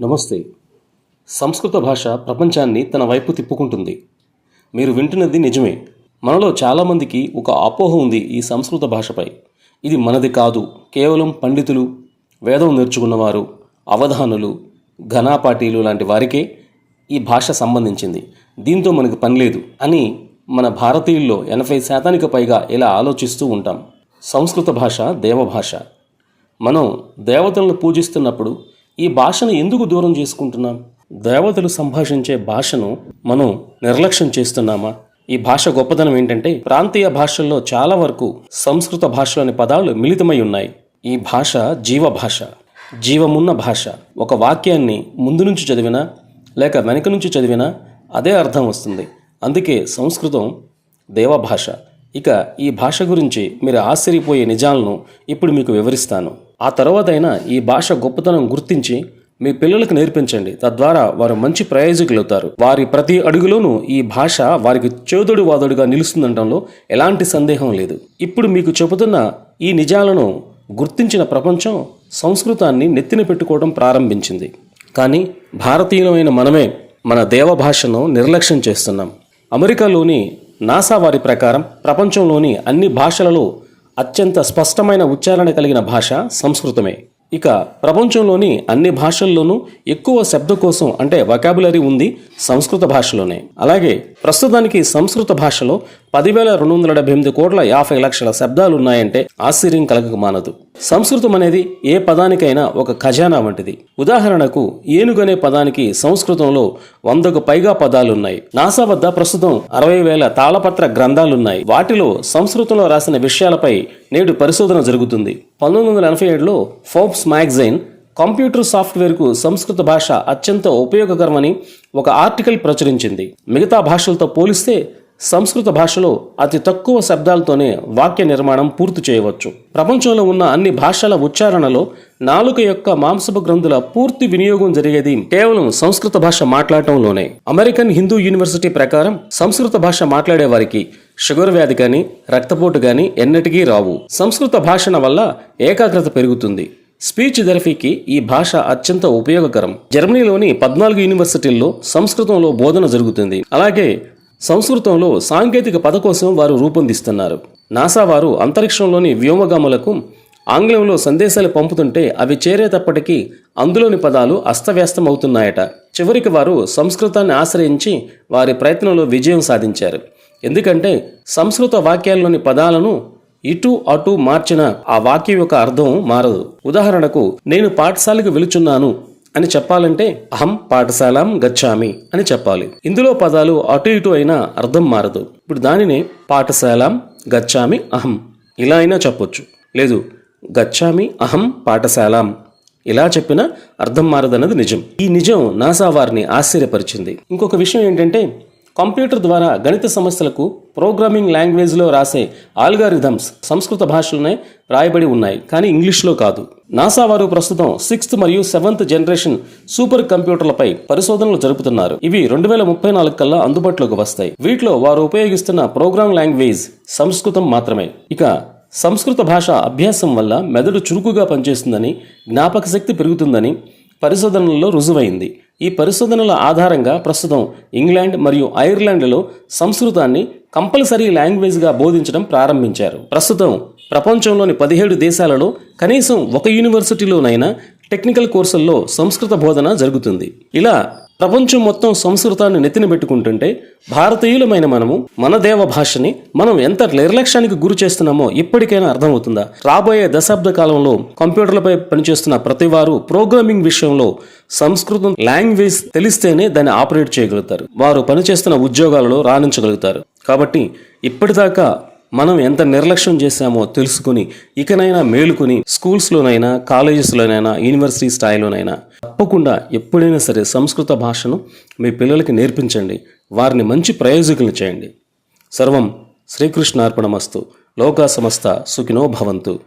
నమస్తే. సంస్కృత భాష ప్రపంచాన్ని తన వైపు తిప్పుకుంటుంది. మీరు వింటున్నది నిజమే. మనలో చాలామందికి ఒక అపోహ ఉంది ఈ సంస్కృత భాషపై. ఇది మనది కాదు. కేవలం పండితులు వేదం నేర్చుకున్నవారు అవధానులు ఘనాపాటీలు లాంటి వారికే ఈ భాష సంబంధించింది. దీంతో మనకు పని లేదు అని మన భారతీయుల్లో ఎనభై శాతానికి పైగా ఇలా ఆలోచిస్తూ ఉంటాం. సంస్కృత భాష దేవభాష. మనం దేవతలను పూజిస్తున్నప్పుడు ఈ భాషను ఎందుకు దూరం చేసుకుంటున్నాం? దేవతలు సంభాషించే భాషను మనం నిర్లక్ష్యం చేస్తున్నామా? ఈ భాష గొప్పదనం ఏంటంటే ప్రాంతీయ భాషల్లో చాలా వరకు సంస్కృత భాషలోని పదాలు మిళితమై ఉన్నాయి. ఈ భాష జీవ భాష. జీవమున్న భాష. ఒక వాక్యాన్ని ముందు నుంచి చదివినా లేక వెనక నుంచి చదివినా అదే అర్థం వస్తుంది. అందుకే సంస్కృతం దేవభాష. ఇక ఈ భాష గురించి మీరు ఆశ్చర్యపోయే నిజాలను ఇప్పుడు మీకు వివరిస్తాను. ఆ తర్వాతైనా ఈ భాష గొప్పతనం గుర్తించి మీ పిల్లలకు నేర్పించండి. తద్వారా వారు మంచి ప్రయోజకులవుతారు. వారి ప్రతి అడుగులోనూ ఈ భాష వారికి చేదుడు వాదుడుగా నిలుస్తుందనడంలో ఎలాంటి సందేహం లేదు. ఇప్పుడు మీకు చెబుతున్న ఈ నిజాలను గుర్తించిన ప్రపంచం సంస్కృతాన్ని నెత్తిన పెట్టుకోవడం ప్రారంభించింది. కానీ భారతీయులమైన మనమే మన దేవ భాషను నిర్లక్ష్యం చేస్తున్నాం. అమెరికాలోని నాసా వారి ప్రకారం ప్రపంచంలోని అన్ని భాషలలో అత్యంత స్పష్టమైన ఉచ్చారణ కలిగిన భాష సంస్కృతమే. ఇక ప్రపంచంలోని అన్ని భాషల్లోనూ ఎక్కువ శబ్దకోశం అంటే వకాబులరీ ఉంది సంస్కృత భాషలోనే. అలాగే ప్రస్తుతానికి సంస్కృత భాషలో పదివేల రెండు వందల డెబ్బై ఎనిమిది కోట్ల యాభై లక్షల శబ్దాలు ఉన్నాయంటే ఆశ్చర్యం కలగక మానదు సంస్కృతం అనేది ఏ పదానికైనా ఒక ఖజానా వంటిది. ఉదాహరణకు ఏనుగనే పదానికి సంస్కృతంలో వందకు పైగా పదాలున్నాయి. నాసా వద్ద ప్రస్తుతం అరవై వేల తాళపత్ర గ్రంథాలున్నాయి. వాటిలో సంస్కృతంలో రాసిన విషయాలపై నేడు పరిశోధన జరుగుతుంది. పంతొమ్మిది వందల ఎనభై ఏడులో ఫోర్బ్స్ మ్యాగజైన్ కంప్యూటర్ సాఫ్ట్వేర్కు సంస్కృత భాష అత్యంత ఉపయోగకరమని ఒక ఆర్టికల్ ప్రచురించింది. మిగతా భాషలతో పోలిస్తే సంస్కృత భాషలో అతి తక్కువ శబ్దాలతోనే వాక్య నిర్మాణం పూర్తి చేయవచ్చు. ప్రపంచంలో ఉన్న అన్ని భాషల ఉచ్చారణలో నాలుక యొక్క మాంసపు గ్రంథుల పూర్తి వినియోగం జరిగేది కేవలం సంస్కృత భాష మాట్లాడటంలోనే. అమెరికన్ హిందూ యూనివర్సిటీ ప్రకారం సంస్కృత భాష మాట్లాడే వారికి షుగర్ వ్యాధి కానీ రక్తపోటు కానీ ఎన్నటికీ రావు. సంస్కృత భాషణ వల్ల ఏకాగ్రత పెరుగుతుంది. స్పీచ్ థెరపీకి ఈ భాష అత్యంత ఉపయోగకరం. జర్మనీలోని పద్నాలుగు యూనివర్సిటీల్లో సంస్కృతంలో బోధన జరుగుతుంది. అలాగే సంస్కృతంలో సాంకేతిక పద కోసం వారు రూపొందిస్తున్నారు. నాసా వారు అంతరిక్షంలోని వ్యోమగాములకు ఆంగ్లంలో సందేశాలు పంపుతుంటే అవి చేరేటప్పటికీ అందులోని పదాలు అస్తవ్యస్తమవుతున్నాయట. చివరికి వారు సంస్కృతాన్ని ఆశ్రయించి వారి ప్రయత్నంలో విజయం సాధించారు. ఎందుకంటే సంస్కృత వాక్యాల్లోని పదాలను ఇటు అటు మార్చిన ఆ వాక్యం యొక్క అర్థం మారదు. ఉదాహరణకు నేను పాఠశాలకు వెలుచున్నాను అని చెప్పాలంటే అహం పాఠశాలం గచ్చామి అని చెప్పాలి. ఇందులో పదాలు అటు ఇటు అయినా అర్థం మారదు. ఇప్పుడు దానిని పాఠశాలం గచ్చామి అహం ఇలా అయినా చెప్పొచ్చు. లేదు గచ్చామి అహం పాఠశాలం ఇలా చెప్పినా అర్థం మారదన్నది నిజం. ఈ నిజం నాసా వారిని ఆశ్చర్యపరిచింది. ఇంకొక విషయం ఏంటంటే కంప్యూటర్ ద్వారా గణిత సమస్యలకు ప్రోగ్రామింగ్ లాంగ్వేజ్లో రాసే ఆల్గారిథమ్స్ సంస్కృత భాషలోనే రాయబడి ఉన్నాయి కానీ ఇంగ్లీష్లో కాదు. నాసా వారు ప్రస్తుతం సిక్స్త్ మరియు సెవెంత్ జనరేషన్ సూపర్ కంప్యూటర్లపై పరిశోధనలు జరుపుతున్నారు. ఇవి రెండు వేల ముప్పై నాలుగు కల్లా అందుబాటులోకి వస్తాయి. వీటిలో వారు ఉపయోగిస్తున్న ప్రోగ్రామ్ లాంగ్వేజ్ సంస్కృతం మాత్రమే. ఇక సంస్కృత భాష అభ్యాసం వల్ల మెదడు చురుకుగా పనిచేస్తుందని జ్ఞాపక శక్తి పెరుగుతుందని పరిశోధనల్లో రుజువైంది. ఈ పరిశోధనల ఆధారంగా ప్రస్తుతం ఇంగ్లాండ్ మరియు ఐర్లాండ్లో సంస్కృతాన్ని కంపల్సరీ లాంగ్వేజ్గా బోధించడం ప్రారంభించారు. ప్రస్తుతం ప్రపంచంలోని పదిహేడు దేశాలలో కనీసం ఒక యూనివర్సిటీలోనైనా టెక్నికల్ కోర్సుల్లో సంస్కృత బోధన జరుగుతుంది. ఇలా ప్రపంచం మొత్తం సంస్కృతాన్ని నెత్తిన పెట్టుకుంటుంటే భారతీయులమైన మనము మన దేవ భాషని మనం ఎంత నిర్లక్ష్యానికి గురి చేస్తున్నామో ఇప్పటికైనా అర్థమవుతుందా? రాబోయే దశాబ్ద కాలంలో కంప్యూటర్లపై పనిచేస్తున్న ప్రతి వారు ప్రోగ్రామింగ్ విషయంలో సంస్కృతం లాంగ్వేజ్ తెలిస్తేనే దాన్ని ఆపరేట్ చేయగలుగుతారు. వారు పనిచేస్తున్న ఉద్యోగాలలో రాణించగలుగుతారు. కాబట్టి ఇప్పటిదాకా మనం ఎంత నిర్లక్ష్యం చేశామో తెలుసుకుని ఇకనైనా మేలుకుని స్కూల్స్లోనైనా కాలేజెస్లోనైనా యూనివర్సిటీ స్థాయిలోనైనా తప్పకుండా ఎప్పుడైనా సరే సంస్కృత భాషను మీ పిల్లలకి నేర్పించండి. వారిని మంచి ప్రయోజకులు చేయండి. సర్వం శ్రీకృష్ణార్పణమస్తు. లోకా సమస్త సుఖినో భవంతు.